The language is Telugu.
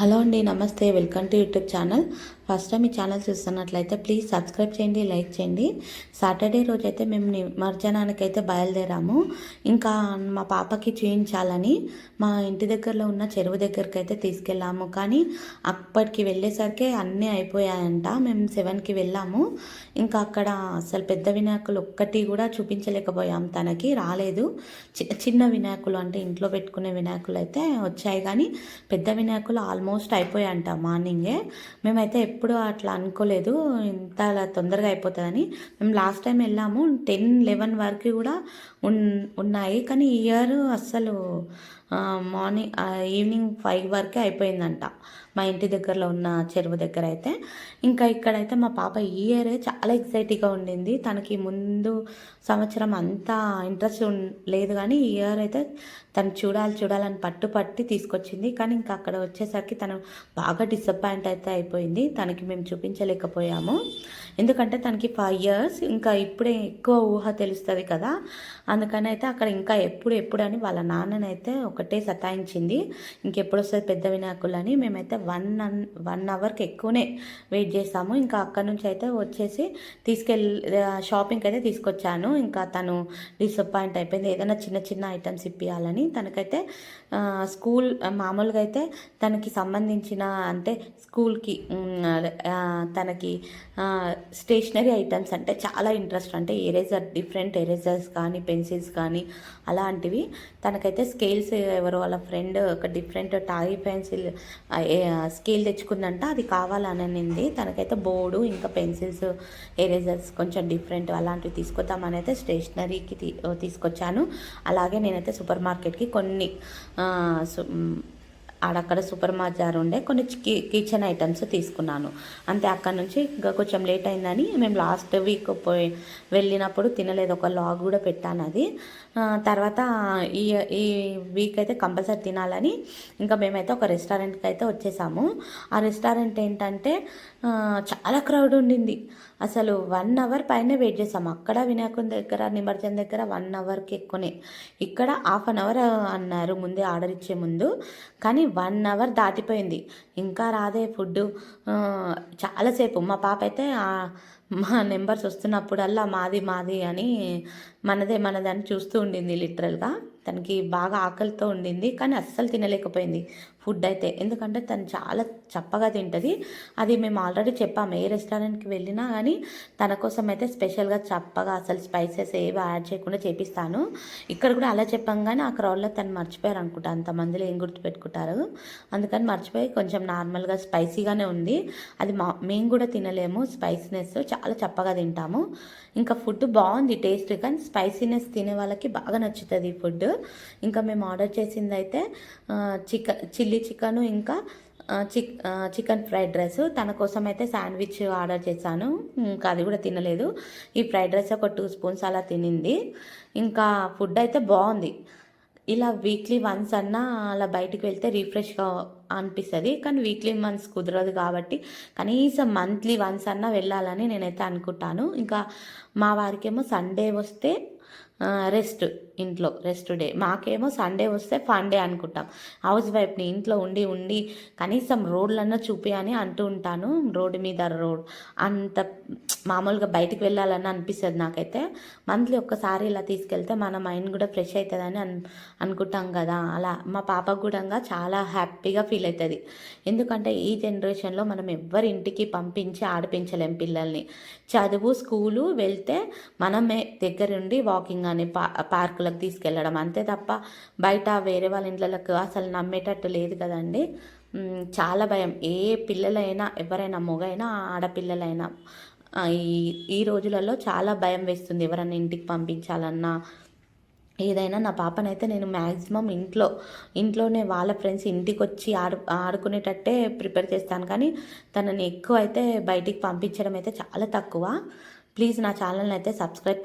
హలో అండి నమస్తే. Welcome to YouTube channel. First time ఈ ఛానల్ చూస్తున్నట్లయితే ప్లీజ్ సబ్స్క్రైబ్ చేయండి లైక్ చేయండి. సాటర్డే రోజైతే మేము నిమజ్జనానికి అయితే బయలుదేరాము. ఇంకా మా పాపకి చూయించాలని మా ఇంటి దగ్గరలో ఉన్న చెరువు దగ్గరికి అయితే తీసుకెళ్ళాము. కానీ అప్పటికి వెళ్ళేసరికి అన్నీ అయిపోయాయంట. మేము సెవెన్కి వెళ్ళాము. ఇంకా అక్కడ అసలు పెద్ద వినాయకులు ఒక్కటి కూడా చూపించలేకపోయాం. తనకి రాలేదు. చిన్న వినాయకులు అంటే ఇంట్లో పెట్టుకునే వినాయకులు అయితే వచ్చాయి. కానీ పెద్ద వినాయకులు ఆల్మోస్ట్ అయిపోయాయంట మార్నింగే. మేమైతే ఎప్పుడు అట్లా అనుకోలేదు. ఇంత అలా తొందరగా అయిపోతుందని. మేము లాస్ట్ టైం వెళ్ళాము. టెన్ లెవెన్ వరకు కూడా ఉన్ ఉన్నాయి. కానీ ఇయర్ అస్సలు మార్నింగ్ ఈవినింగ్ ఫైవ్ వరకే అయిపోయిందంట. మా ఇంటి దగ్గరలో ఉన్న చెరువు దగ్గర అయితే. ఇంకా ఇక్కడైతే మా పాప ఈ ఇయర్ చాలా ఎక్సైటీగా ఉండింది. తనకి ముందు సంవత్సరం అంతా ఇంట్రెస్ట్ లేదు కానీ ఈ ఇయర్ అయితే తను చూడాలి చూడాలని పట్టు పట్టి తీసుకొచ్చింది. కానీ ఇంకా అక్కడ వచ్చేసరికి తను బాగా డిసప్పాయింట్ అయితే అయిపోయింది. తనకి మేము చూపించలేకపోయాము. ఎందుకంటే తనకి ఫైవ్ ఇయర్స్ ఇంకా ఇప్పుడే ఎక్కువ ఊహ తెలుస్తుంది కదా. అందుకని అయితే అక్కడ ఇంకా ఎప్పుడు ఎప్పుడు అని వాళ్ళ నాన్ననైతే ఒకటే సతాయించింది. ఇంకెప్పుడు వస్తుంది పెద్ద వినాయకులు అని మేమైతే వన్ వన్ అవర్కి ఎక్కువనే వెయిట్ చేసాము ఇంకా అక్కడ నుంచి అయితే వచ్చేసి తీసుకెళ్ళి షాపింగ్కి అయితే తీసుకొచ్చాను. ఇంకా తను డిసప్పాయింట్ అయిపోయింది. ఏదైనా చిన్న చిన్న ఐటమ్స్ ఇప్పించాలని తనకైతే స్కూల్ మామూలుగా అయితే తనకి సంబంధించిన అంటే స్కూల్కి తనకి స్టేషనరీ ఐటమ్స్ అంటే చాలా ఇంట్రెస్ట్ అంటే ఎరేజర్ డిఫరెంట్ ఎరేజర్స్ కానీ పెన్సిల్స్ కానీ అలాంటివి తనకైతే స్కేల్స్ ఎవరో వాళ్ళ ఫ్రెండ్ ఒక డిఫరెంట్ టాయ్ పెన్సిల్ స్కేల్ తెచ్చుకుందంట అది కావాలనింది తనకైతే బోర్డు ఇంకా పెన్సిల్స్ ఎరేజర్స్ కొంచెం డిఫరెంట్ అలాంటివి తీసుకొద్దామని అయితే స్టేషనరీకి తీ తీసుకొచ్చాను. అలాగే నేనైతే సూపర్ మార్కెట్కి కొన్ని సు- ఆడక్కడ సూపర్ మార్జార్ ఉండే కొన్ని కిచెన్ ఐటమ్స్ తీసుకున్నాను. అంతే అక్కడ నుంచి ఇంకా కొంచెం లేట్ అయిందని మేము లాస్ట్ వీక్ పోయి వెళ్ళినప్పుడు తినలేదు. ఒక లాగ్ కూడా పెట్టాను అది. తర్వాత ఈ ఈ వీక్ అయితే కంపల్సరీ తినాలని ఇంకా మేమైతే ఒక రెస్టారెంట్కి అయితే వచ్చేసాము. ఆ రెస్టారెంట్ ఏంటంటే చాలా క్రౌడ్ ఉండింది. అసలు వన్ అవర్ పైన వెయిట్ చేసాము అక్కడ వినాయకుని దగ్గర నిమర్జన్ దగ్గర వన్ అవర్కి ఎక్కువనే. ఇక్కడ హాఫ్ అన్ అవర్ అన్నారు ముందే ఆర్డర్ ఇచ్చే ముందు. కానీ వన్ అవర్ దాటిపోయింది. ఇంకా రాదే ఫుడ్ చాలాసేపు మా పాప అయితే మా నెంబర్స్ వస్తున్నప్పుడల్లా మాది మాది అని మనదే మనది అని చూస్తూ ఉండింది లిటరల్గా. తనకి బాగా ఆకలితో ఉండింది కానీ అస్సలు తినలేకపోయింది. ఫుడ్ అయితే. ఎందుకంటే తను చాలా చప్పగా తింటుంది. అది మేము ఆల్రెడీ చెప్పాము ఏ రెస్టారెంట్కి వెళ్ళినా కానీ తన కోసం అయితే స్పెషల్గా చప్పగా అసలు స్పైసెస్ ఏవి యాడ్ చేయకుండా చేపిస్తాను. ఇక్కడ కూడా అలా చెప్పాం కానీ ఆ క్రౌడ్లో తను మర్చిపోయారు అనుకుంటా. అంతమందిలో ఏం గుర్తుపెట్టుకుంటారు? అందుకని మర్చిపోయి కొంచెం నార్మల్గా స్పైసీగానే ఉంది. అది మా మేము కూడా తినలేము. స్పైసీనెస్ చాలా చప్పగా తింటాము. ఇంకా ఫుడ్ బాగుంది టేస్ట్ కానీ స్పైసీనెస్ తినే వాళ్ళకి బాగా నచ్చుతుంది ఈ ఫుడ్. ఇంకా మేము ఆర్డర్ చేసింది అయితే చికెన్ చిల్లీ చికెన్ ఇంకా చిక్ చికెన్ ఫ్రైడ్ రైస్. తన కోసం అయితే శాండ్విచ్ ఆర్డర్ చేశాను. ఇంకా అది కూడా తినలేదు. ఈ ఫ్రైడ్ రైస్ ఒక టూ స్పూన్స్ అలా తినింది. ఇంకా ఫుడ్ అయితే బాగుంది. ఇలా వీక్లీ వన్స్ అన్నా అలా బయటికి వెళ్తే రిఫ్రెష్గా అనిపిస్తుంది. కానీ వీక్లీ వన్స్ కుదరదు కాబట్టి కనీసం మంత్లీ వన్స్ అన్నా వెళ్ళాలని నేనైతే అనుకుంటాను. ఇంకా మా వారికేమో సండే వస్తే రెస్ట్ ఇంట్లో రెస్ట్ డే మాకేమో సండే వస్తే ఫన్ డే అనుకుంటాం. హౌస్ వైఫ్ని ఇంట్లో ఉండి ఉండి కనీసం రోడ్లన్నా చూపి అని అంటూ ఉంటాను. రోడ్డు మీద రోడ్ అంత మామూలుగా బయటికి వెళ్ళాలని అనిపిస్తుంది నాకైతే. మంత్లీ ఒక్కసారి ఇలా తీసుకెళ్తే మన మైండ్ కూడా ఫ్రెష్ అవుతుందని అన్ అనుకుంటాం కదా. అలా మా పాపకు కూడా చాలా హ్యాపీగా ఫీల్ అవుతుంది ఎందుకంటే ఈ జనరేషన్లో మనం ఎవ్వరి ఇంటికి పంపించి ఆడిపించలేం పిల్లల్ని. చదువు స్కూలు వెళ్తే మనమే దగ్గరుండి వాకింగ్ అని పా పార్కులకు తీసుకెళ్ళడం అంతే తప్ప బయట వేరే వాళ్ళ ఇంట్లకు అసలు నమ్మేటట్టు లేదు కదండి. చాలా భయం. ఏ పిల్లలైనా ఎవరైనా మొగైనా ఆడపిల్లలైనా ఈ ఈ రోజులలో చాలా భయం వేస్తుంది ఎవరైనా ఇంటికి పంపించాలన్నా. ఏదైనా నా పాపనైతే నేను మ్యాక్సిమం ఇంట్లో ఇంట్లోనే వాళ్ళ ఫ్రెండ్స్ ఇంటికి వచ్చి ఆడు ఆడుకునేటట్టే ప్రిపేర్ చేస్తాను. కానీ తనని ఎక్కువ అయితే బయటికి పంపించడం అయితే చాలా తక్కువ. ప్లీజ్ నా ఛానల్ని అయితే సబ్స్క్రైబ్